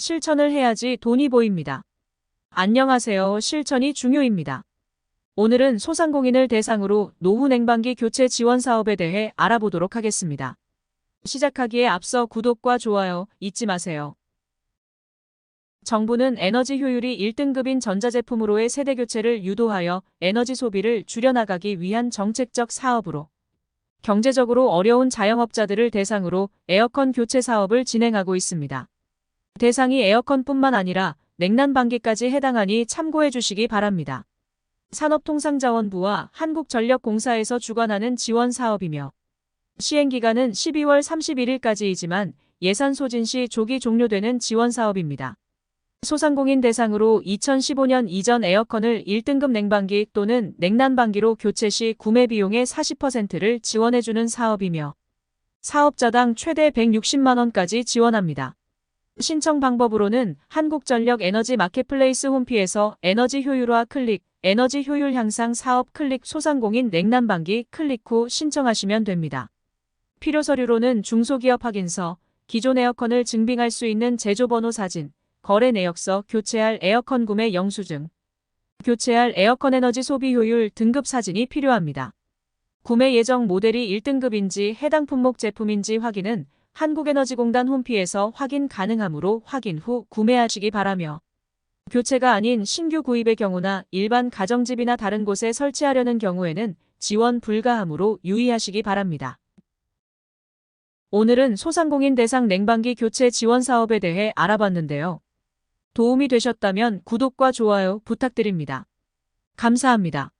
실천을 해야지 돈이 보입니다. 안녕하세요. 실천이 중요입니다. 오늘은 소상공인을 대상으로 노후 냉방기 교체 지원 사업에 대해 알아보도록 하겠습니다. 시작하기에 앞서 구독과 좋아요 잊지 마세요. 정부는 에너지 효율이 1등급인 전자제품으로의 세대 교체를 유도하여 에너지 소비를 줄여나가기 위한 정책적 사업으로 경제적으로 어려운 자영업자들을 대상으로 에어컨 교체 사업을 진행하고 있습니다. 대상이 에어컨뿐만 아니라 냉난방기까지 해당하니 참고해 주시기 바랍니다. 산업통상자원부와 한국전력공사에서 주관하는 지원 사업이며 시행기간은 12월 31일까지이지만 예산 소진 시 조기 종료되는 지원 사업입니다. 소상공인 대상으로 2015년 이전 에어컨을 1등급 냉방기 또는 냉난방기로 교체 시 구매 비용의 40%를 지원해주는 사업이며 사업자당 최대 160만원까지 지원합니다. 신청 방법으로는 한국전력 에너지 마켓플레이스 홈피에서 에너지 효율화 클릭, 에너지 효율 향상 사업 클릭 소상공인 냉난방기 클릭 후 신청하시면 됩니다. 필요 서류로는 중소기업 확인서, 기존 에어컨을 증빙할 수 있는 제조번호 사진, 거래 내역서, 교체할 에어컨 구매 영수증, 교체할 에어컨 에너지 소비 효율 등급 사진이 필요합니다. 구매 예정 모델이 1등급인지 해당 품목 제품인지 확인은 한국에너지공단 홈피에서 확인 가능하므로 확인 후 구매하시기 바라며 교체가 아닌 신규 구입의 경우나 일반 가정집이나 다른 곳에 설치하려는 경우에는 지원 불가하므로 유의하시기 바랍니다. 오늘은 소상공인 대상 냉방기 교체 지원 사업에 대해 알아봤는데요. 도움이 되셨다면 구독과 좋아요 부탁드립니다. 감사합니다.